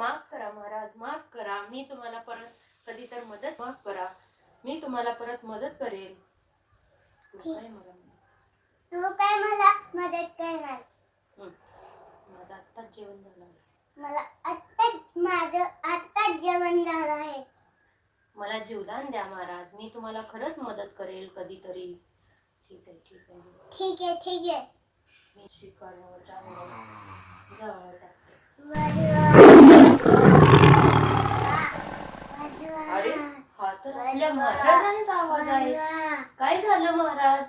माफ करा महाराज माफ करा. मी तुम्हाला परत कधी तर मदत माफ करा. मी तुम्हाला परत मदत करेन. काय मला तू काय मला मदत करणार? माझं आत्ताच जेवण झालं. मला आत्ताच माझं आत्ताच जेवण झालं आहे. मला जीवदान द्या महाराज. मी तुम्हाला खरंच मदत करेल कधीतरी. ठीक आहे ठीक आहे. ठीक आहे ठीक आहे. मी शिकवण्यावर आपल्या महाराजांचा आवाज आहे. काय झालं महाराज?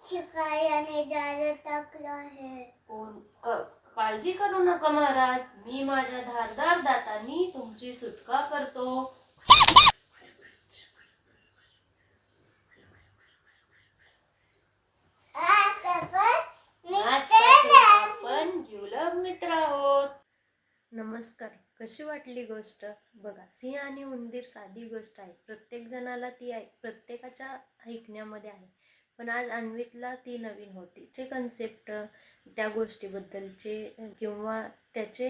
शिकाऱ्याने जाळं टाकलं आहे. कोण? क- काळजी करू नका महाराज. मी माझ्या धारदार दातांनी तुमची सुटका करतो. नमस्कार. कशी वाटली गोष्ट? बघा सिंह आणि उंदीर साधी गोष्ट आहे. प्रत्येक जणाला ती आहे प्रत्येकाच्या ऐकण्यामध्ये आहे. पण आज अन्वितला ती नवीन होती. जे कन्सेप्ट त्या गोष्टीबद्दलचे किंवा त्याचे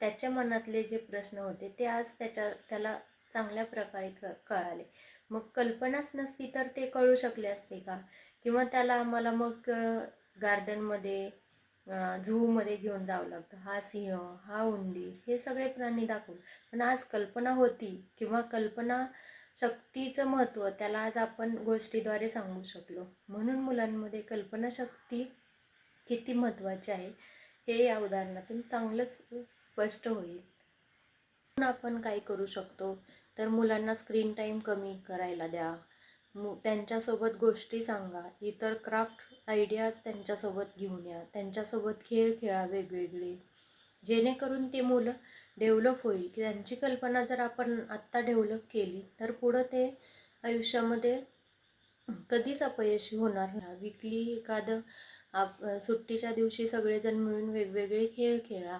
त्याच्या मनातले जे प्रश्न होते ते आज त्याच्या त्याला चांगल्या प्रकारे क कळाले. मग कल्पनाच नसती तर ते कळू शकले असते का? किंवा त्याला आम्हाला मग गार्डनमध्ये झूमध्ये घेऊन जावं लागतं. हा सिंह हा उंदीर हे सगळे प्राणी दाखवून. पण आज कल्पना होती किंवा कल्पना शक्तीचं महत्त्व त्याला आज आपण गोष्टीद्वारे सांगू शकलो. म्हणून मुलांमध्ये कल्पनाशक्ती किती महत्त्वाची आहे हे या उदाहरणातून चांगलंच स्पष्ट होईल. म्हणून आपण काय करू शकतो? तर मुलांना स्क्रीन टाईम कमी करायला द्या. मु त्यांच्यासोबत गोष्टी सांगा. इतर क्राफ्ट आयडियाज त्यांच्यासोबत घेऊन या. त्यांच्यासोबत खेळ खेळा वेगवेगळे. जेणेकरून ते मुलं डेव्हलप होईल. की त्यांची कल्पना जर आपण आत्ता डेव्हलप केली तर पुढं ते आयुष्यामध्ये कधीच अपयशी होणार नाही. विकली एखादं आप सुट्टीच्या दिवशी सगळेजण मिळून वेगवेगळे खेळ खेळा.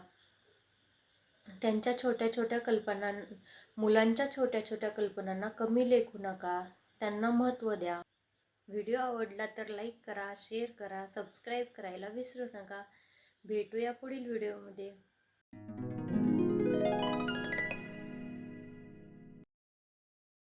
त्यांच्या छोट्या छोट्या कल्पनां मुलांच्या छोट्या छोट्या कल्पनांना कमी लेखू नका. त्यांना महत्त्व द्या. व्हिडिओ आवडला तर लाईक करा शेअर करा सबस्क्राईब करायला विसरू नका. भेटूया पुढील व्हिडिओमध्ये.